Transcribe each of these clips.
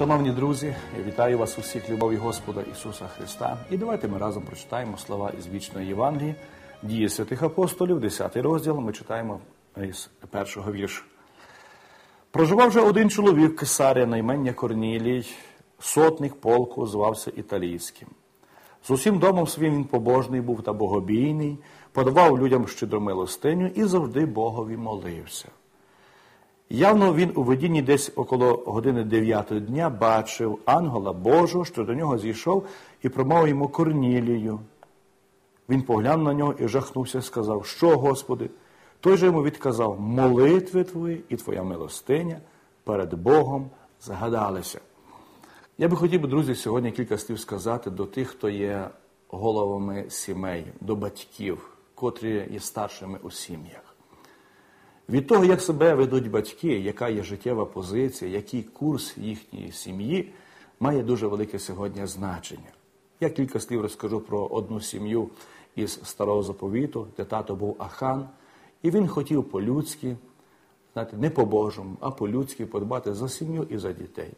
Шановні друзі, я вітаю вас усіх любові Господа Ісуса Христа. І давайте ми разом прочитаємо слова із вічної Євангелії, дії святих апостолів, 10 розділ. Ми читаємо із першого віршу. Проживав же один чоловік Кесаря на імення Корнілій, сотник полку, звався Італійським. З усім домом своїм він побожний був та богобійний, подавав людям щедру милостиню і завжди Богові молився. Явно він у видінні десь около години дев'ятої дня бачив ангела Божого, що до нього зійшов і промовив йому Корнілію. Він поглянув на нього і жахнувся, сказав, що, Господи? Той же йому відказав, молитви твої і твоя милостиня перед Богом згадалися. Я би хотів, друзі, сьогодні кілька слів сказати до тих, хто є головами сімей, до батьків, котрі є старшими у сім'ях. Від того, як себе ведуть батьки, яка є життєва позиція, який курс їхньої сім'ї, має дуже велике сьогодні значення. Я кілька слів розкажу про одну сім'ю із старого заповіту, де тато був Ахан, і він хотів по-людськи, знаєте, не по-божому, а по-людськи подбати за сім'ю і за дітей.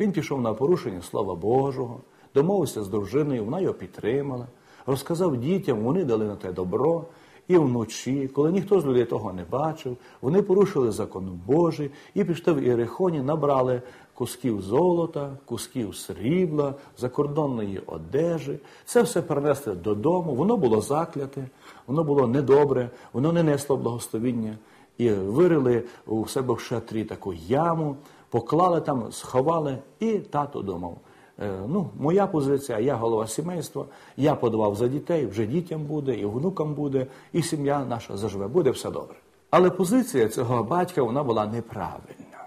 Він пішов на порушення Слова Божого, домовився з дружиною, вона його підтримала, розказав дітям, вони дали на те добро. І вночі, коли ніхто з людей того не бачив, вони порушили закон Божий і пішли в Ірихоні, набрали кусків золота, кусків срібла, закордонної одежі. Це все перенесли додому, воно було закляте, воно було недобре, воно не несло благословіння. І вирили у себе в шатрі таку яму, поклали там, сховали, і тато думав. Ну, моя позиція, я голова сімейства, я подавав за дітей, вже дітям буде, і внукам буде, і сім'я наша заживе, буде все добре. Але позиція цього батька вона була неправильна.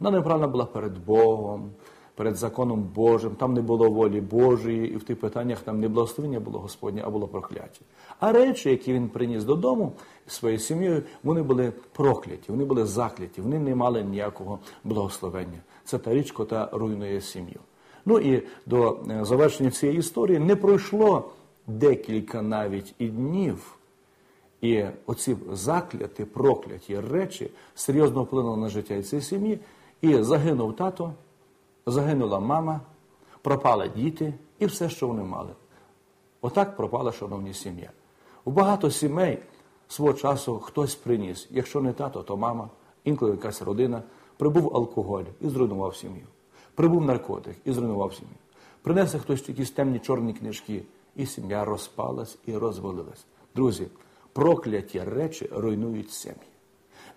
Вона неправильна була перед Богом, перед законом Божим, там не було волі Божої, і в тих питаннях там не благословення було Господнє, а було прокляття. А речі, які він приніс додому своєю сім'єю, вони були прокляті, вони були закляті, вони не мали ніякого благословення. Це та річ, яка руйнує сім'ю. Ну і до завершення цієї історії не пройшло декілька навіть і днів. І оці закляті, прокляті речі серйозно вплинули на життя цієї сім'ї. І загинув тато, загинула мама, пропали діти і все, що вони мали. Отак пропала, шановні сім'я. У багато сімей свого часу хтось приніс, якщо не тато, то мама, інколи якась родина, прибув алкоголь і зруйнував сім'ю. Прибув наркотик і зруйнував сім'ю. Принесе хтось якісь темні чорні книжки, і сім'я розпалась і розвалилась. Друзі, прокляті речі руйнують сім'ї.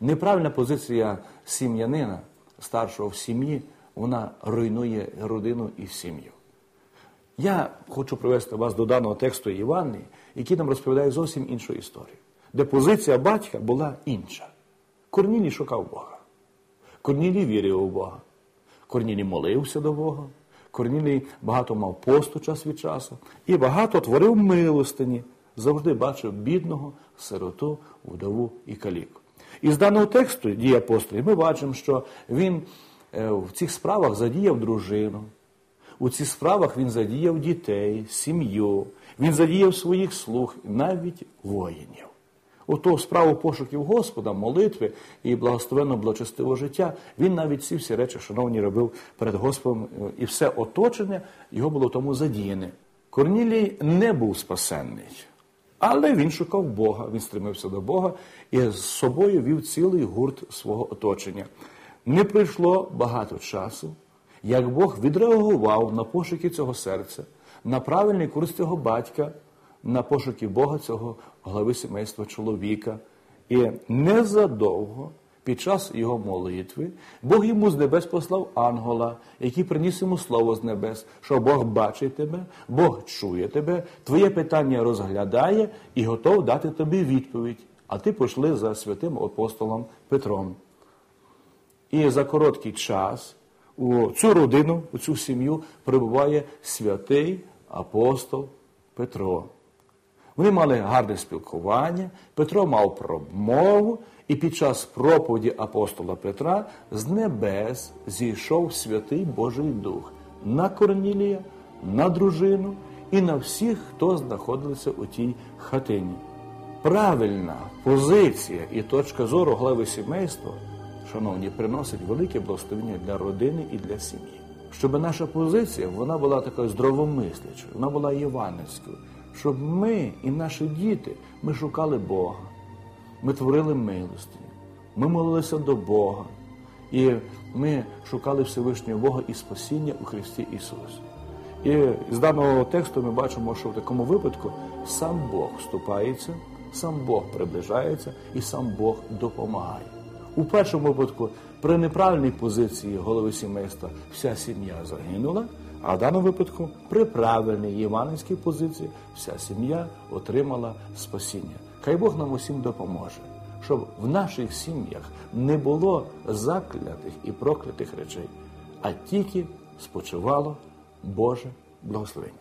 Неправильна позиція сім'янина, старшого в сім'ї, вона руйнує родину і сім'ю. Я хочу привести вас до даного тексту Івани, який нам розповідає зовсім іншу історію, де позиція батька була інша. Корнілій шукав Бога. Корнілій вірив у Бога. Корнілій молився до Бога. Корнілій багато мав посту час від часу і багато творив милостині, завжди бачив бідного, сироту, вдову і каліку. І з даного тексту дії апостолів ми бачимо, що він в цих справах задіяв дружину, у цих справах він задіяв дітей, сім'ю, він задіяв своїх слуг, навіть воїнів. Ото справу пошуків Господа, молитви і благословенно благочестивого життя, він навіть ці всі речі, шановні, робив перед Господом, і все оточення його було тому задіяне. Корнілій не був спасенний, але він шукав Бога, він стремився до Бога і з собою вів цілий гурт свого оточення. Не пройшло багато часу, як Бог відреагував на пошуки цього серця, на правильний курс цього батька на пошуки Бога цього глави сімейства чоловіка. І незадовго, під час його молитви, Бог йому з небес послав ангела, який приніс йому слово з небес, що Бог бачить тебе, Бог чує тебе, твоє питання розглядає і готов дати тобі відповідь. А ти пішли за святим апостолом Петром. І за короткий час у цю родину, у цю сім'ю прибуває святий апостол Петро. Вони мали гарне спілкування, Петро мав промову, і під час проповіді апостола Петра з небес зійшов святий Божий Дух на Корнілія, на дружину і на всіх, хто знаходився у тій хатині. Правильна позиція і точка зору глави сімейства, шановні, приносить велике благословення для родини і для сім'ї. щоб наша позиція вона була такою здравомислячою, вона була євангельською, щоб ми і наші діти ми шукали Бога, ми творили милості, ми молилися до Бога, і ми шукали Всевишнього Бога і спасіння у Христі Ісусі. І з даного тексту ми бачимо, що в такому випадку сам Бог вступається, сам Бог приближається і сам Бог допомагає. У першому випадку при неправильній позиції голови сімейства вся сім'я загинула, а в даному випадку при правильній євангельській позиції вся сім'я отримала спасіння. Хай Бог нам усім допоможе, щоб в наших сім'ях не було заклятих і проклятих речей, а тільки спочивало Боже благословення.